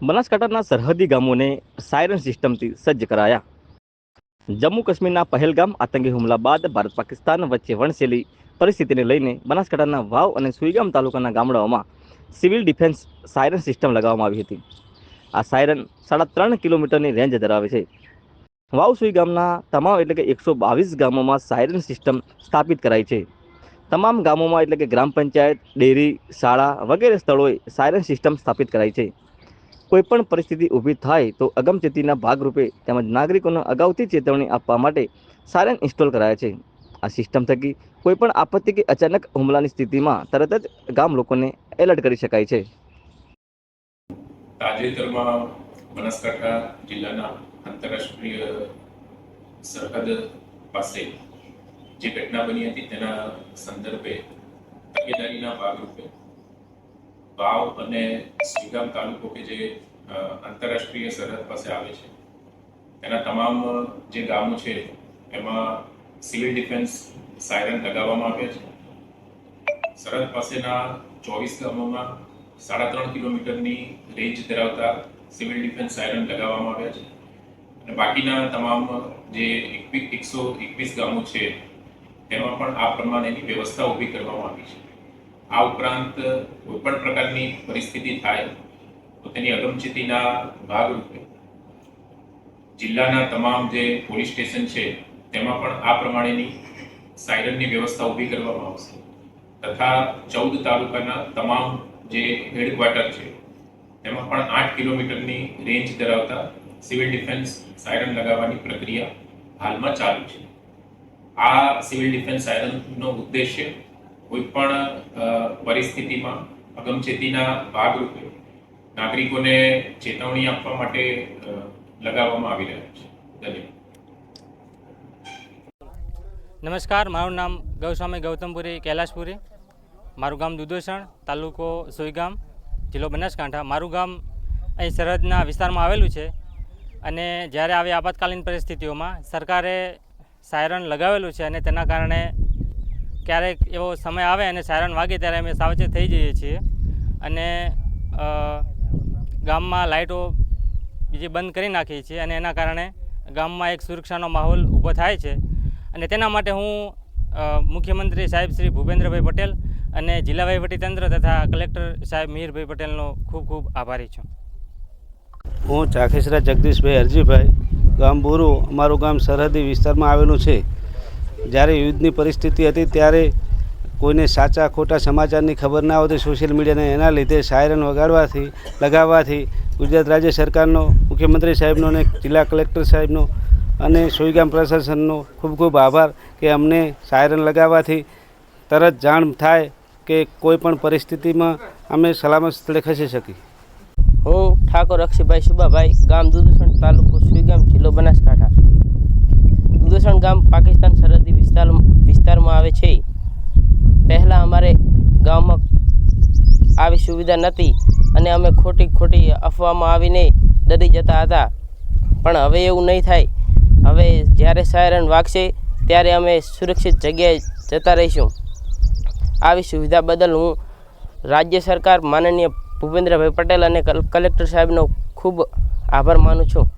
બનાસકાંઠાના સરહદી ગામોને સાયરન સિસ્ટમથી સજ્જ કરાયા. જમ્મુ કાશ્મીરના પહેલગામ આતંકી હુમલા બાદ ભારત પાકિસ્તાન વચ્ચે વણસેલી પરિસ્થિતિને લઈને બનાસકાંઠાના વાવ અને સુઈગામ તાલુકાના ગામડાઓમાં સિવિલ ડિફેન્સ સાયરન સિસ્ટમ લગાવવામાં આવી હતી. આ સાયરન સાડા ત્રણ કિલોમીટરની રેન્જ ધરાવે છે. વાવ સુઈગામના તમામ એટલે કે એકસો બાવીસ ગામોમાં સાયરન સિસ્ટમ સ્થાપિત કરાઈ છે. તમામ ગામોમાં એટલે કે ગ્રામ પંચાયત, ડેરી, શાળા વગેરે સ્થળોએ સાયરન સિસ્ટમ સ્થાપિત કરાઈ છે. કોઈપણ પરિસ્થિતિ ઊભી થાય તો અગમચેતીના ભાગરૂપે તેમજ નાગરિકોને અગાઉથી ચેતવણી આપવા માટે સાયરન ઇન્સ્ટોલ કરાયા છે. આ સિસ્ટમ થકી કોઈપણ આપત્તિ કે અચાનક હુમલાની સ્થિતિમાં તરત જ ગામ લોકોને એલર્ટ કરી શકાય છે. તાજેતરમાં બનાસકાંઠા જિલ્લાના આંતરરાષ્ટ્રીય સરહદ પાસે જે ઘટના બની હતી તેના સંદર્ભે તકેદારીના ભાગરૂપે વાવ અને શ્રીગામ તાલુકો કે જે આંતરરાષ્ટ્રીય સરહદ પાસે આવે છે. એના તમામ, જે ગામો છે, એમાં સિવિલ ડિફેન્સ સાયરન લગાવવામાં આવ્યા છે. સરહદ પાસેના ચોવીસ ગામોમાં સાડા ત્રણ કિલોમીટરની રેન્જ ધરાવતા સિવિલ ડિફેન્સ સાયરન લગાવવામાં આવ્યા છે. અને બાકીના તમામ, જે એકસો એકવીસ ગામો છે, તેમાં પણ આ પ્રમાણેની વ્યવસ્થા ઊભી કરવામાં આવી છે. આ ઉપરાંત કોઈપણ પ્રકારની પરિસ્થિતિ થાય, તો તેની અગમચેતીના ભાગરૂપે જિલ્લાના તમામ જે પોલીસ સ્ટેશન છે, તેમાં પણ આ પ્રમાણેની સાયરનની વ્યવસ્થા ઊભી કરવામાં આવશે. તથા ચૌદ તાલુકાના તમામ જે હેડક્વાર્ટર છે, તેમાં પણ આઠ કિલોમીટરની રેન્જ ધરાવતા સિવિલ ડિફેન્સ સાયરન લગાવવાની પ્રક્રિયા હાલમાં ચાલુ છે. આ સિવિલ ડિફેન્સ સાયરનનો ઉદ્દેશ્ય કોઈ પણ પરિસ્થિતિમાં અગમચેતીના ભાગરૂપે નાગરિકોને ચેતવણી આપવા માટે લગાવવામાં આવી રહ્યા છે. ધન્યવાદ. નમસ્કાર, મારું નામ ગૌસ્વામી ગૌતમપુરી કૈલાશપુરી. મારું ગામ દુધોસણ, તાલુકો સોઈગામ, જિલ્લો બનાસકાંઠા. મારું ગામ અહીં સરહદના વિસ્તારમાં આવેલું છે અને જ્યારે આવી આપાતકાલીન પરિસ્થિતિઓમાં સરકારે સાયરન લગાવેલું છે અને તેના કારણે ક્યારેક એવો સમય આવે અને સાયરન વાગે ત્યારે અમે સાવચેત થઈ જઈએ છીએ. અને ગામમાં લાઇટો બીજી બંધ કરી નાખીએ છીએ અને એના કારણે ગામમાં એક સુરક્ષાનો માહોલ ઊભો થાય છે. અને તેના માટે હું મુખ્યમંત્રી સાહેબ શ્રી ભૂપેન્દ્રભાઈ પટેલ અને જિલ્લા વહીવટીતંત્ર તથા કલેક્ટર સાહેબ મિહિરભાઈ પટેલનો ખૂબ ખૂબ આભારી છું. હું ચાખેસરા જગદીશભાઈ હરજીભાઈ, ગામ બોરુ, અમારું ગામ સરહદી વિસ્તારમાં આવેલું છે. જ્યારે યુદ્ધની પરિસ્થિતિ હતી ત્યારે કોઈને સાચા ખોટા સમાચારની ખબર ના હોતી સોશિયલ મીડિયાને એના લીધે સાયરન વગાડવાથી, લગાવવાથી ગુજરાત રાજ્ય સરકારનો, મુખ્યમંત્રી સાહેબનો અને જિલ્લા કલેક્ટર સાહેબનો અને સોઈગામ પ્રશાસનનો ખૂબ ખૂબ આભાર કે અમને સાયરન લગાવવાથી તરત જાણ થાય કે કોઈ પણ પરિસ્થિતિમાં અમે સલામત સ્થળે ખસી શકીએ. હું ઠાકોર અક્ષયભાઈ સુબાભાઈ, ગામ દુદુસણ તાલુકો સુઈગામ જિલ્લો બનાસકાંઠા. દુદુસણ ગામ પાકિસ્તાન સરહદી વિસ્તાર વિસ્તારમાં આવે છે. પહેલાં અમારે ગામમાં આવી સુવિધા નહોતી અને અમે ખોટી ખોટી અફવામાં આવીને ડરી જતા હતા. પણ હવે એવું નહીં થાય. હવે જ્યારે સાયરન વાગશે ત્યારે અમે સુરક્ષિત જગ્યાએ જતા રહીશું. આવી સુવિધા બદલ હું રાજ્ય સરકાર, માનનીય ભૂપેન્દ્રભાઈ પટેલ અને કલ- કલેક્ટર સાહેબનો ખૂબ આભાર માનું છું.